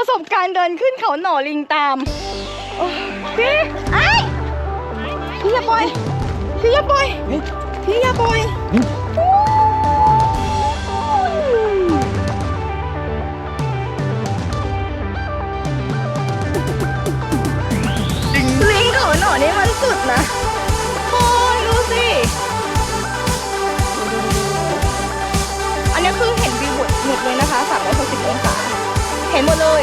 ประสบการณ์เดินขึ้นเขาหน่อลิงตามพี่ไอ้พี่อย่าปล่อยพี่อย่าปล่อยพี่อย่าปล่อยลิงเขาหน่อนี่มันสุดนะโอ้ยดูสิ อันนี้คือเห็นวิวหมดเลยนะคะ360องศา เห็นหมดเลย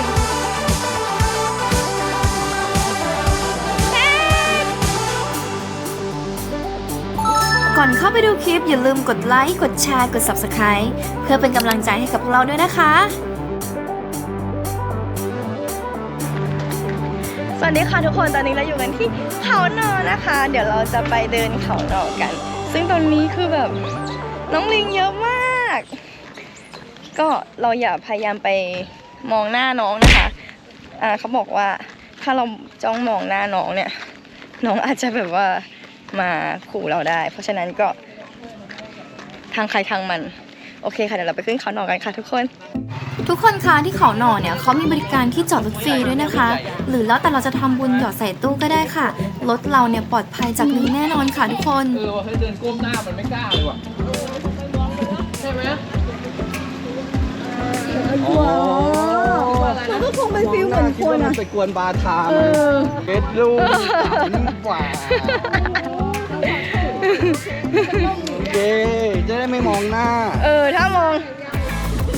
ก่อนเข้าไปดูคลิปอย่าลืมกดไลค์ กดแชร์ กด Subscribe เพื่อเป็นกำลังใจให้กับพวกเราด้วยนะคะ สวัสดีค่ะทุกคนตอนนี้เราอยู่กันที่เขานอนะคะ เดี๋ยวเราจะไปเดินเขานอกัน ซึ่งตรงนี้คือแบบน้องลิงเยอะมาก ก็เราอย่าพยายามไป มองหน้าน้องนะคะอ่าเขาบอกว่าถ้าเราจ้องมองหน้าน้องเนี่ย น้องอาจจะแบบว่ามาขู่เราได้ เพราะฉะนั้นก็ทางใครทางมัน โอเคค่ะเดี๋ยวเราไปขึ้นเขานอกันค่ะทุกคน ทุกคนคะที่เขาหน่อเนี่ยเขามีบริการที่จอดรถฟรีด้วยนะคะ หรือแล้วแต่เราจะทำบุญหยอดใส่ตู้ก็ได้ค่ะ รถเราเนี่ยปลอดภัยจากลิงแน่นอนค่ะทุกคน เออว่าเฮ้ยเดินก้มหน้ามันไม่กล้าเลยว่ะใช่ไหม มันก็คงเป็นฟิลเหมือนคนอะไปกวนบาทามเก็ดลูกกว่าโอเคจะได้ไม่มองหน้า เออ ถ้ามอง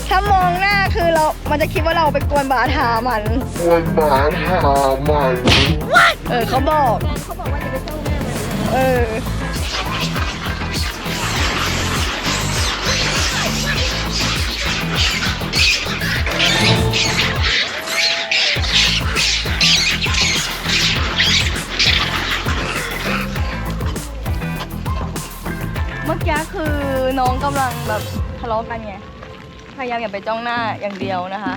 ถ้ามองหน้าคือเรา มันจะคิดว่าเราไปกวนบาทามันวันหมาหาใหม่เออเขาบอกเออเมื่ น้องกำลังแบบทะเลาะกันไง พยายามอย่าไปจ้องหน้าอย่างเดียวนะคะ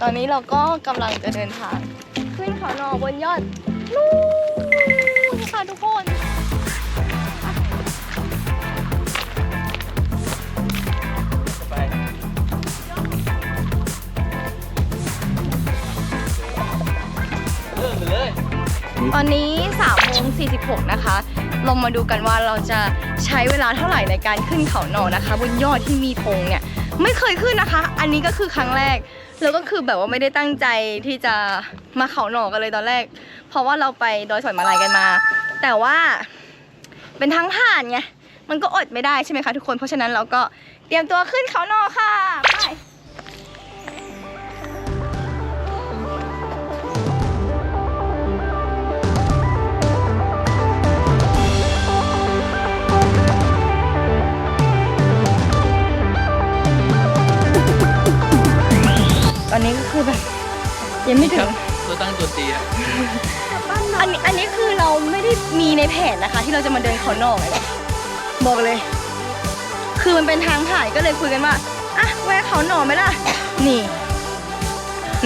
ตอนนี้เราก็กำลังจะเดินทาง ขึ้นเขาหนอบนยอดนู่นค่ะทุกคนตอนนี้3โมง46 นะคะ เรามาดูกันว่าเราจะใช้เวลาเท่าไหร่ในการขึ้นเขาหนอนะคะ บนยอดที่มีธงเนี่ยไม่เคยขึ้นนะคะ อันนี้ก็คือครั้งแรก แล้วก็คือแบบว่าไม่ได้ตั้งใจที่จะมาเขาหนอกันเลยตอนแรก เพราะว่าเราไปดอยสอยมาลายกันมา แต่ว่าเป็นทางผ่านไงมันก็อดไม่ได้ใช่ไหมคะทุกคนเพราะฉะนั้นเราก็เตรียมตัวขึ้นเขาหนอค่ะไป ตอนนี้ก็คือแบบยังไม่ถึง ตัวตั้งตัวตีอะอันนี้อันนี้คือเราไม่ได้มีในแผนนะคะ ที่เราจะมาเดินเขานอกเลยบอกเลย คือมันเป็นทางผ่านก็เลยคุยกันว่าอะแวะเขาหน่อไหมล่ะ นี่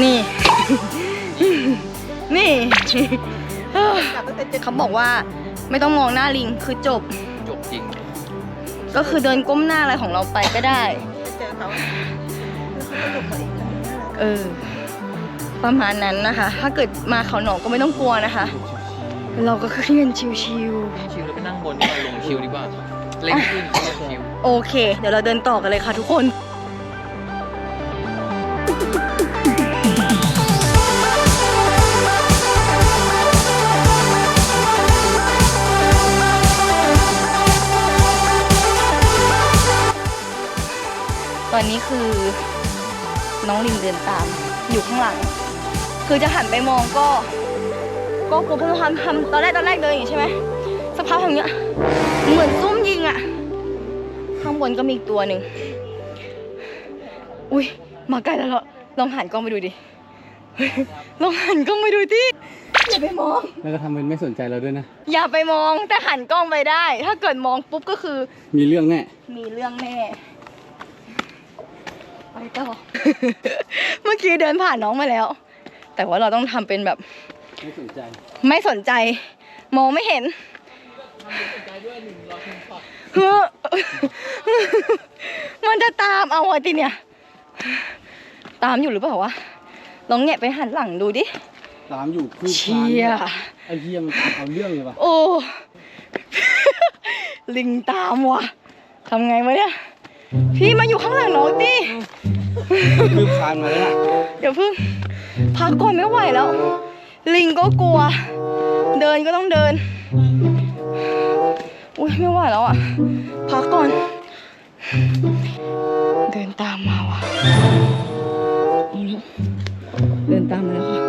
นี่ นี่เอ้อเขาบอกว่าไม่ต้องมองหน้าลิงคือจบ จบจริง ก็คือเดินก้มหน้าอะไรของเราไปก็ได้เออ ประมาณนั้นนะคะ ถ้าเกิดมาเขาหนองก็ไม่ต้องกลัวนะคะ เราก็ขึ้นกันชิวชิลแล้วไปนั่งบนดีกว่าลงชิลดีกว่าเล่นขึ้นชิลๆโอเค เดี๋ยวเราเดินต่อกันเลยค่ะทุกคน ตอนนี้คือน้อง ลิงเดินตาม อยู่ข้างหลัง คือจะหันไปมองก็ ก็กลัวเพราะทำทำตอนแรกตอนแรกเดินอย่างนี้ใช่ไหมสักพักอย่างเงี้ยเหมือนซุ่มยิงอะข้างบนก็มีอีกตัวหนึ่งอุ้ยมาใกล้แล้วเหรอลองหันกล้องไปดูดิเฮ้ยลองหันกล้องไปดูดิอย่าไปมอง แล้วก็ทำเป็นไม่สนใจเราด้วยนะ อย่าไปมองแต่หันกล้องไปได้ ถ้าเกิดมองปุ๊บก็คือ มีเรื่องแน่ มีเรื่องแน่ ไปต่อ เมื่อกี้เดินผ่านน้องมาแล้ว แต่ว่าเราต้องทำเป็นแบบ ไม่สนใจไม่สนใจ มองไม่เห็นเฮ้อมันจะตามเอาไว้ทีเนี่ยไปตามอยู่หรือเปล่าวะลองแงะไปหันหลังดูดิ ตามอยู่คือเชี่ย ไอ้เหี้ยมันเอาเรื่องเลยว่ะโอ้ ลิงตามว่ะทำไงวะเนี่ย พี่มาอยู่ข้างหลังน้องดิคือคานมาแล้วนะเดี๋ยวเพิ่งพักก่อนไม่ไหวแล้ว ลิงก็กลัว เดินก็ต้องเดิน อุ้ยไม่ไหวแล้วอะ พักก่อน เดินตามมาว่ะเอาละเดินตามมาแล้วค่ะ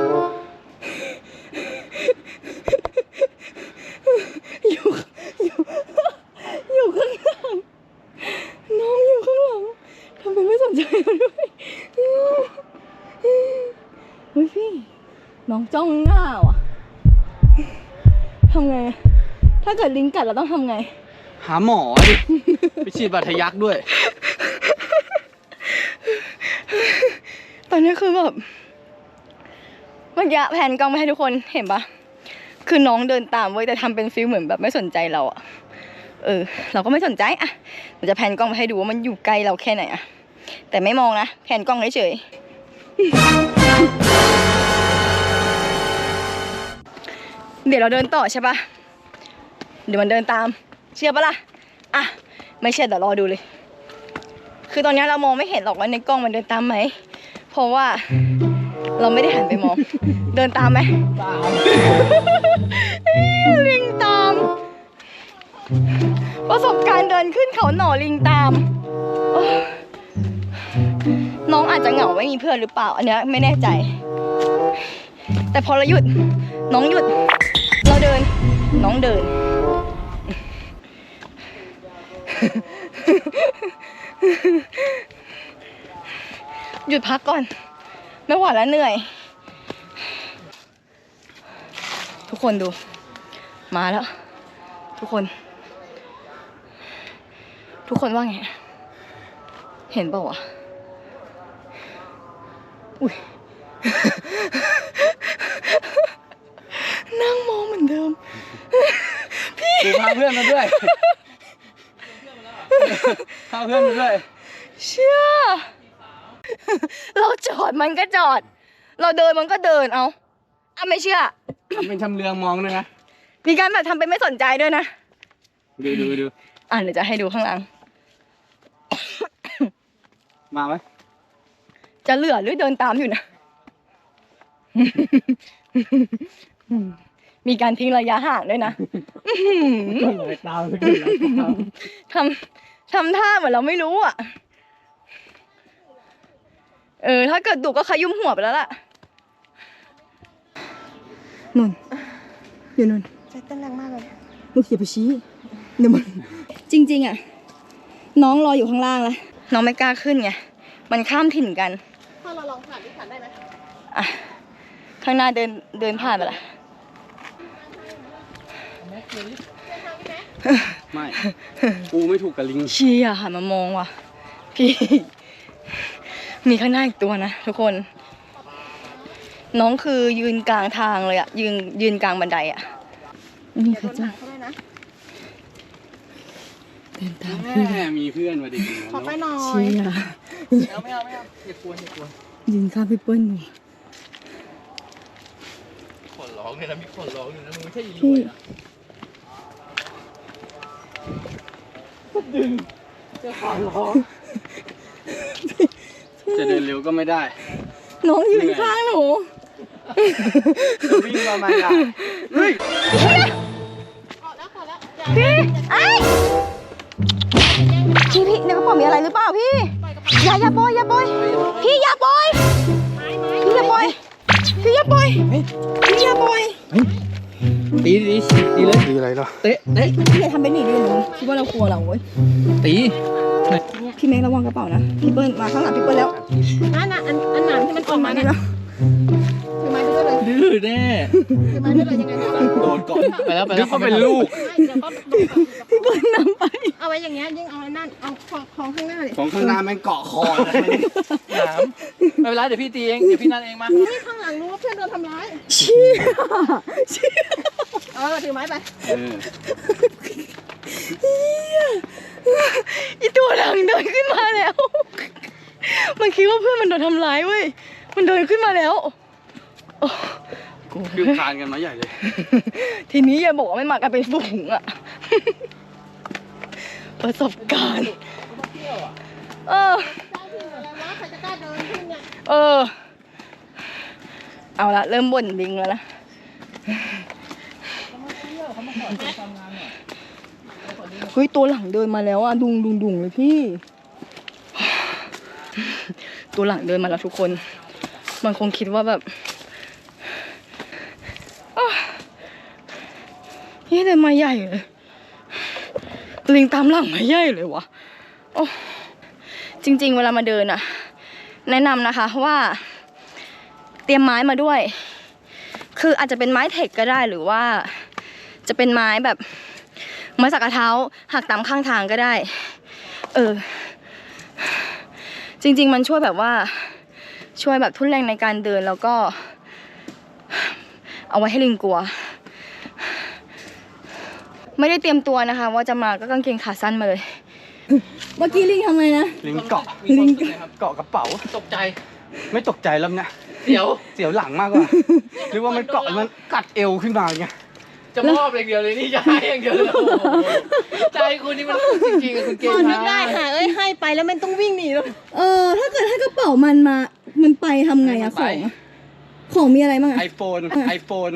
อยู่อยู่อยู่ข้างหลัง น้องอยู่ข้างหลังทำไมไม่สนใจเราด้วยเฮ้ยพี่ น้องจ้องหน้าว่ะทำไงอะถ้าเกิดลิงกัดเราต้องทำไง หาหมอดิ ไปฉีดบาดทะยักด้วย ตอนนี้คือแบบเมื่อกี้แผนกล้องมาให้ทุกคนเห็นปะคือน้องเดินตามเว้ยแต่ทำเป็นฟิลเหมือนแบบไม่สนใจเราอะเออ เราก็ไม่สนใจอะเดี๋ยวจะแผนกล้องมาให้ดูว่ามันอยู่ไกลเราแค่ไหนอะแต่ไม่มองนะแผนกล้องเฉยๆเดี๋ยวเราเดินต่อใช่ปะ เดี๋ยวมันเดินตาม เชื่อปะล่ะอะไม่เชื่อเดี๋ยวรอดูเลย คือตอนนี้เรามองไม่เห็นหรอกว่าในกล้องมันเดินตามไหมเพราะว่าเราไม่ได้หันไปมอง เดินตามไหมตามลิงตาม ประสบการณ์เดินขึ้นเขาหน่อลิงตามน้องอาจจะเหงาไม่มีเพื่อนหรือเปล่า อันนี้ไม่แน่ใจ แต่พอเราหยุดน้องหยุด เราเดินน้องเดิน หยุดพักก่อน ไม่ไหวแล้วเหนื่อย ทุกคนดู มาแล้ว ทุกคน ทุกคนว่าไง เห็นเปล่าวะอุ้ยนั่งมองเหมือนเดิมกูพาเพื่อนมาด้วย พาเพื่อนมาด้วย เชื่อ เราจอดมันก็จอด เราเดินมันก็เดินเอาอะไม่เชื่อ ทำเป็นชำเลืองมองด้วยนะมีการแบบทำเป็นไม่สนใจด้วยนะ ดูดูดูอะเดี๋ยวจะให้ดูข้างหลัง มาไหมจะเหลือหรือเดินตามอยู่นะ มีการทิ้งระยะห่างด้วยนะอื้อหือไหลตามเลยไหลตามทำทำท่าเหมือนเราไม่รู้อะ เออ ถ้าเกิดดุก็ขยุ้มหัวไปแล้วล่ะนุ่นอยู่นุ่นใจเต้นแรงมากเลยลูกอย่าไปชี้เดี๋ยวมันจริง ๆ อะ น้องรออยู่ข้างล่างแล้วน้องไม่กล้าขึ้นไง มันข้ามถิ่นกัน ถ้าเราลองผ่านที่ผ่านได้ไหมอะ ข้างหน้าเดินเดินผ่านไปละ ไม่ กูไม่ถูกกับลิง เชียหันมามองว่ะ พี่ มีข้างหน้าอีกตัวนะทุกคน น้องคือยืนกลางทางเลยอะยืนยืนกลางบันไดอะมีใครจ้าเขาได้นะเดินตามแม่มีเพื่อนมาดิขอไปหน่อยเชียเอาไม่เอาไม่เอาอย่ากลัวอย่ากลัวยืนข้างพี่เปิ้ลอยู่ขนร้องเลยนะมีขนร้องอยู่นะมึงไม่ใช่อีพี่เลยนะ จะเดินเร็วก็ไม่ได้ น้องยืนข้างหนูจะวิ่งประมาณไหนเฮ้ยขอแล้วขอแล้วพี่ไอ้พี่พี่ในกระเป๋ามีอะไรหรือเปล่าพี่ อย่าอย่าปล่อยอย่าปล่อยพี่อย่าปล่อยพี่อย่าปล่อยพี่อย่าปล่อยพี่อย่าปล่อย ตีดีตีเลย ดีอะไรเนาะเตะเตะพี่อย่าทำเป็นหนีดิหนูคิดว่าเรากลัวเราเว้ยตีพี่แม็กระวังกระเป๋านะพี่เปิ้ลมาข้างหลังพี่เปิ้ลแล้ว นั่นน่ะอันอันหนามที่มันออกมานี่เนี่ยแล้ว ถือไม้ไปด้วยเลยดื้อแน่ถือไม้ไปด้วยยังไงก็ได้โดดก่อนไปแล้วไปนึแล้กวว่าเป็นลูกไม่เดี๋ยวก็ดูก่อนพี่เปิ้ลนำไปเอาไว้อย่างเงี้ยยิ่งเอาไอ้นั่นเอาของของข้างหน้าเลยของข้างหน้าแม่งเกาะคอเลยหนามไม่เป็นไรเดี๋ยวพี่ตีเองเดี๋ยวพี่นั่นเองมานี่ข้างหลังรู้ว่าเพื่อนโดนทำร้ายเชี่ยเชี่ยเออถือไม้ไปเอออีตัวหลังเดินขึ้นมาแล้ว มันคิดว่าเพื่อนมันโดนทำร้ายเว้ย มันเดินขึ้นมาแล้วโอ้กูคือคานกันมาใหญ่เลย ทีนี้อย่าบอกว่าไม่มากันเป็นฝูงอะ ประสบการณ์ เออใครจะกล้าเดินขึ้นเนี่ยเออ เอาละเริ่มบ่นลิงแล้วนะ เฮ้ย ตัวหลังเดินมาแล้วอะดุงดุงดุงเลยพี่ ตัวหลังเดินมาแล้วทุกคน มันคงคิดว่าแบบอ้าวเฮ้ยเดินมาใหญ่เลย ลิงตามหลังมาใหญ่เลยวะโอ้จริง ๆ เวลามาเดินอะแนะนำนะคะว่า เตรียมไม้มาด้วย คืออาจจะเป็นไม้เทคก็ได้หรือว่าจะเป็นไม้แบบไม้สักกระเท้าหักตามข้างทางก็ได้ เออ จริง ๆ มันช่วยแบบว่า ช่วยแบบทุนแรงในการเดินแล้วก็ เอาไว้ให้ลิงกลัว ไม่ได้เตรียมตัวนะคะ ว่าจะมาก็กางเกงขาสั้นมาเลย เมื่อกี้ลิงทำไงนะ ลิงเกาะลิงเกาะกระเป๋า ตกใจ ไม่ตกใจแล้วเนี่ยเดี๋ยว เสียวหลังมากกว่าหรือว่ามันเกาะมันกัดเอวขึ้นมาไงจะมอบอย่างเดียวเลยนี่จะให้อย่างเดียวเลยโอ้โหใจคุณนี่มันจริงๆอะคุณเก่พงอนึกได้ค่ะเอ้ยให้ไปแล้วมันต้องวิ่งหนีแล้ว เออ ถ้าเกิดให้กระเป๋ามันมา มันไปทำไงอะของอะของมีอะไรบ้างอะไอโฟนไอโฟน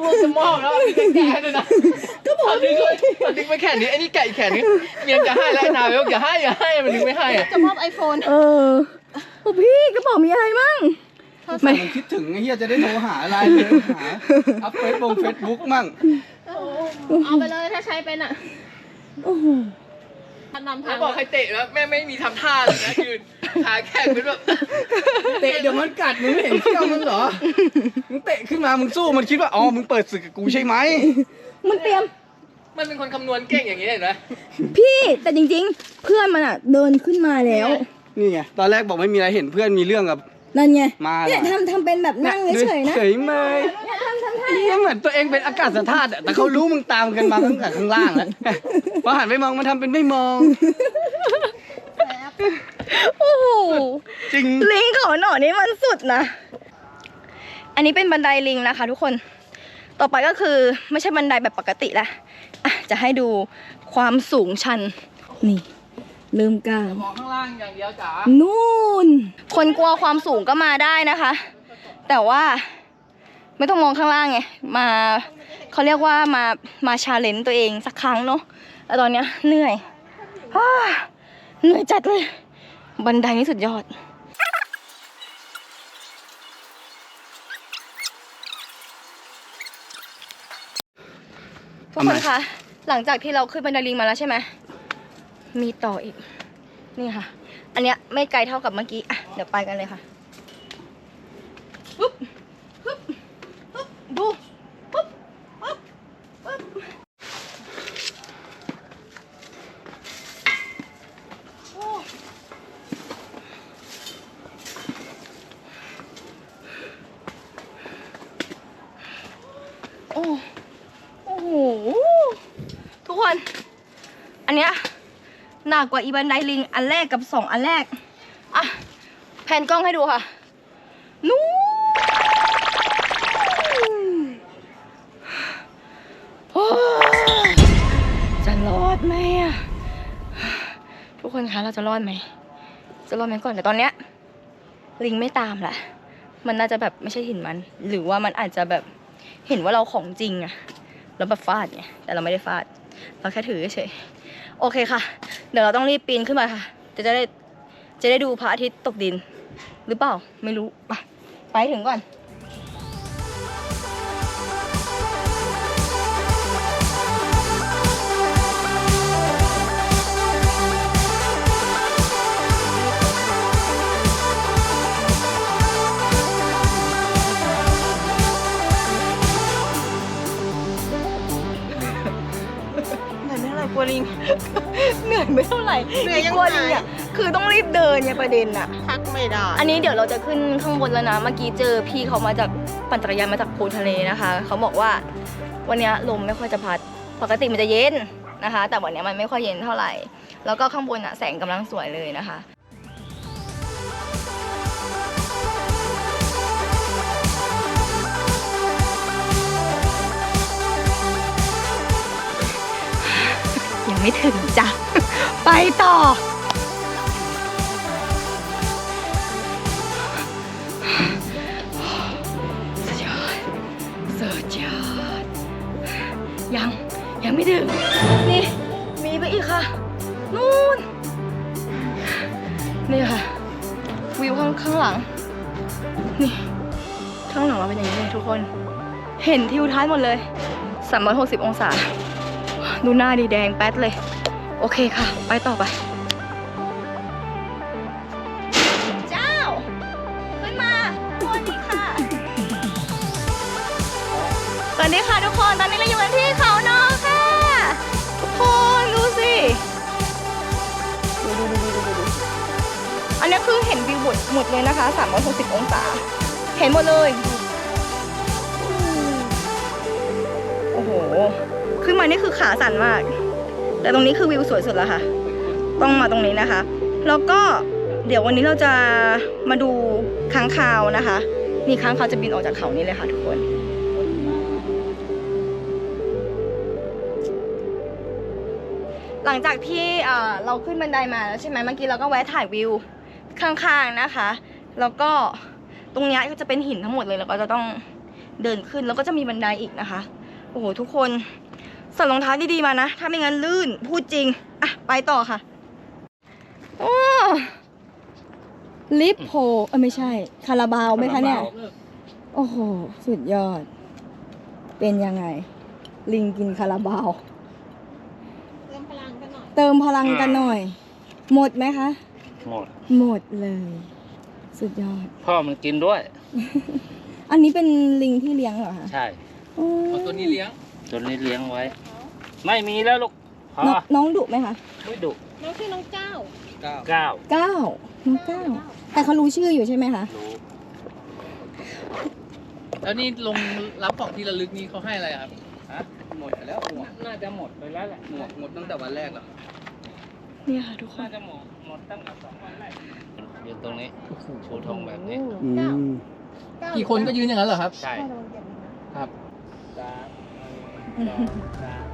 พวกจะมอบแล้วมีแกะด้วยนะก็บอกดึงเลยมันดึงไปแขนนี้ไอ้นี่แกะอีกแขนนี้เมียจะให้แล้วไอ้นายบอกอย่าให้อย่าให้มันดึงไม่ให้อะจะมอบไอโฟนเออโอ้พี่กระเป๋ามีอะไรบ้าง ไม่มันคิดถึงไอ้เฮียจะได้โทรหาอะไรเลยหาอัพเฟซบุ๊กเฟซบุ๊กมั่งเอาไปเลยถ้าใช้เป็นอะโอ้โห นำทาถ้างบอกใครเตะแล้วแม่ไม่มีทำท่าเลยนะคือขาแข็งเป็นแบบเตะเดี๋ยวมันกัดมึงไม่เห็นเขี้ยวมึงเหรอ มึงเตะขึ้นมามึงสู้มันคิดว่าอ๋อมึงเปิดศึกกับกูใช่ไหมมันเตรียม มันเป็นคนคำนวณเก่งอย่างนี้เห็นไหมพี่แต่จริงๆ เพื่อนมันอะเดินขึ้นมาแล้ว นี่ไงตอนแรกบอกไม่มีอะไรเห็นเพื่อนมีเรื่องกับ นั่นไงมาเนี่ยเหรอทำทำเป็นแบบนั่งเฉยๆนะเฉยเมยเนี่ยเหมือนตัวเองเป็นอากาศธาตุอะแต่เขารู้มึงตามกันมาตั้งแต่ข้างล่างแล้วพอหันไปมองมันทำเป็นไม่มอง โอ้โหจริง ลิงเขาหน่อนี่มันสุดนะ อันนี้เป็นบันไดลิงนะคะ ทุกคน ต่อไปก็คือไม่ใช่บันไดแบบปกติละอะจะให้ดูความสูงชันนี่ เริ่มกล้า มองข้างล่างอย่างเดียวจ๋านู่น คนกลัวความสูงก็มาได้นะคะ แต่ว่าไม่ต้องมองข้างล่างไง มาเขาเรียกว่ามา มาชาเลนจ์ตัวเองสักครั้งเนาะแล้วตอนเนี้ยเหนื่อยอ้าเหนื่อยจัดเลย บันไดนี่สุดยอด ทุกคนคะ หลังจากที่เราขึ้นบันไดลิงมาแล้วใช่ไหม มีต่ออีก นี่ค่ะ อันเนี้ยไม่ไกลเท่ากับเมื่อกี้อะเดี๋ยวไปกันเลยค่ะปุ๊บปุ๊บปุ๊บดูปุ๊บปุ๊บปุ๊บโอ้โอ้โอ้โห ทุกคน อันเนี้ย หนักกว่าอีบันไดลิงอันแรกกับสองอันแรก อะ แผ่นกล้องให้ดูค่ะ นู้จะรอดไหมอะทุกคนคะ เราจะรอดไหม จะรอดไหมก่อนแต่ตอนเนี้ย ลิงไม่ตามแหละมันน่าจะแบบไม่ใช่เห็นมัน หรือว่ามันอาจจะแบบเห็นว่าเราของจริงอะแล้วแบบฟาดไงแต่เราไม่ได้ฟาด เราแค่ถือเฉย โอเคค่ะ เดี๋ยวเราต้องรีบปีนขึ้นมาค่ะจะจะได้จะได้ดูพระอาทิตย์ตกดิน หรือเปล่า ไม่รู้ ไป ไปถึงก่อน เหนื่อยไม่เท่าไหร่เหนื่อยยังกลัวลิงไงอะคือต้องรีบเดินไงประเด็นอะ พักไม่ได้ อันนี้เดี๋ยวเราจะขึ้นข้างบนแล้วนะ เมื่อกี้เจอพี่เขามาจากปั่นจักรยานมาจากโพทะเลนะคะ เขาบอกว่าวันเนี้ยลมไม่ค่อยจะพัด ปกติมันจะเย็นนะคะ แต่วันนี้มันไม่ค่อยเย็นเท่าไหร่ แล้วก็ข้างบนอะแสงกำลังสวยเลยนะคะ ไม่ถึงจ้ะ ไปต่อ สุดยอด สุดยอด ยัง ยังไม่ถึง นี่ มีไปอีกค่ะ นู่น นี่ค่ะ วิวข้างข้างหลัง นี่ ข้างหลังเราเป็นอย่างนี้เลยทุกคน เห็นทิวทัศน์หมดเลย 360 องศา ดูหน้าดีแดงแป๊ดเลย โอเคค่ะ ไปต่อไป เจ้า ขึ้นมาสวัสดีค่ะ สวัสดีค่ะทุกคน ตอนนี้เราอยู่กันที่เขานอค่ะ ทุกคนดูสิดูดูดูดูดูดูอันนี้คือเห็นวิวหมดหมดเลยนะคะ360องศา เห็นหมดเลย โอ้โห มานี่คือขาสั่นมาก แต่ตรงนี้คือวิวสวยสุดแล้วค่ะ ต้องมาตรงนี้นะคะ แล้วก็เดี๋ยววันนี้เราจะมาดูค้างคาวนะคะนี่ค้างคาวจะบินออกจากเขานี้เลยค่ะทุกคน หลังจากที่เราขึ้นบันไดมาแล้วใช่ไหมเมื่อกี้เราก็แวะถ่ายวิวข้างๆนะคะ แล้วก็ตรงนี้ก็จะเป็นหินทั้งหมดเลยแล้วก็จะต้องเดินขึ้นแล้วก็จะมีบันไดอีกนะคะ โอ้โหทุกคน ใส่รองเท้าดีๆมานะ ถ้าไม่งั้นลื่น พูดจริง อะ ไปต่อค่ะ โอ้ลิฟโพเออไม่ใช่ คาราบาวไหมคะเนี่ย โอ้โห สุดยอด เป็นยังไง ลิงกินคาราบาวเติมพลังกันหน่อยเติมพลังกันหน่อย หมดไหมคะ หมด หมดเลย สุดยอด พ่อมันกินด้วย อันนี้เป็นลิงที่เลี้ยงเหรอคะ ใช่โอ้เอาตัวนี้เลี้ยง ตัวนี้เลี้ยงไว้ ไม่มีแล้วลูกพอน้องน้องดุไหมคะไม่ดุน้องชื่อน้องเจ้าเก้าเก้าน้องเก้าแต่เขารู้ชื่ออยู่ใช่ไหมคะรู้แล้วนี่ลงรับของที่ระลึกนี้เขาให้อะไรครับฮะหมดไปแล้วหมวกน่าจะหมดไปแล้วแหละหมวกหมดตั้งแต่วันแรกแล้วนี่ค่ะทุกคน่านจะหมดหมดตั้งแต่สองวันแรกอยู่ตรงนี้ชูธงแบบนี้อืมกี่คนก็ยืนอย่างนั้นเหรอครับ ใช่ครับสาม สองสาม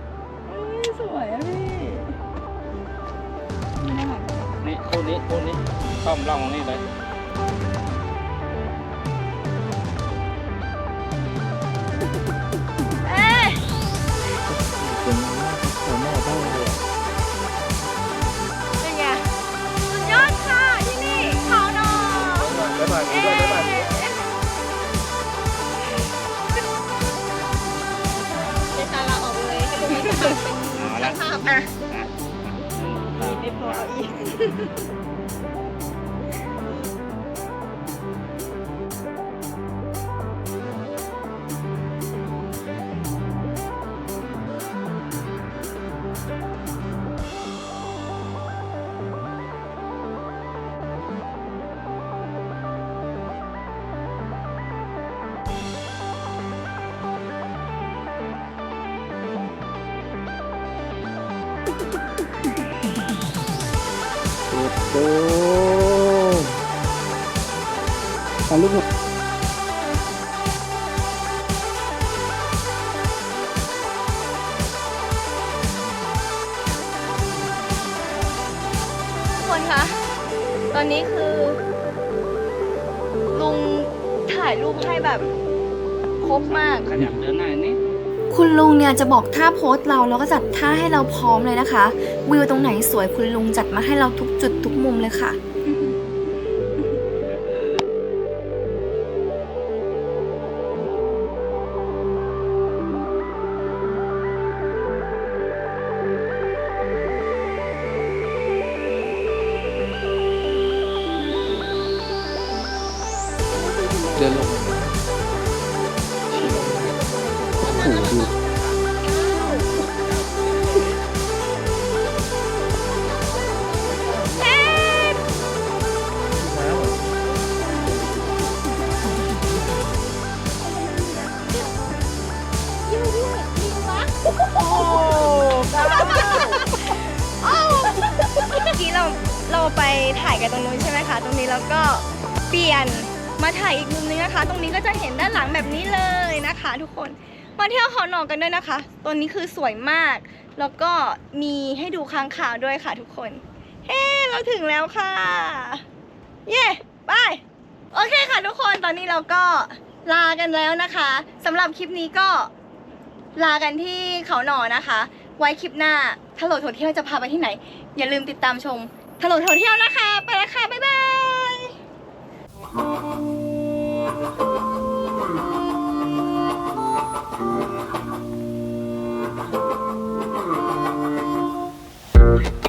เอ้ยสวยอะพี่นี่นะคะนี่คู่นี้คู่นี้ต้อมร่องนี่เลย เป็นเอาละภาพอะอะ ไม่พออีก อนนี้คือ ลุงถ่ายรูปให้แบบครบมาก ขยับเดินหน้านิดคุณลุงเนี่ยจะบอกท่าโพสเราแล้วก็จัดท่าให้เราพร้อมเลยนะคะ วิวตรงไหนสวยคุณลุงจัดมาให้เราทุกจุดทุกมุมเลยค่ะ เดินลงถูดูเมื่อกี้เราเราไปถ่ายกันตรงนู้นใช่ไหมคะ ตรงนี้แล้วก็เปลี่ยน ถ่ายอีกมุมนึงนะคะ ตรงนี้ก็จะเห็นด้านหลังแบบนี้เลยนะคะ ทุกคนมาเที่ยวเขาหนองกันด้วยนะคะ ตัวนี้คือสวยมาก แล้วก็มีให้ดูค้างคาวด้วยค่ะทุกคน เฮ้เราถึงแล้วค่ะ เย้ไปโอเคค่ะทุกคนตอนนี้เราก็ลากันแล้วนะคะสำหรับคลิปนี้ก็ลากันที่เขาหนอนะคะ ไว้คลิปหน้าถ้าโหลดโถเที่ยวจะพาไปที่ไหน อย่าลืมติดตามชมถ้าโหลดโถเที่ยวนะคะ ไปแล้วค่ะ บ๊ายบาย ชั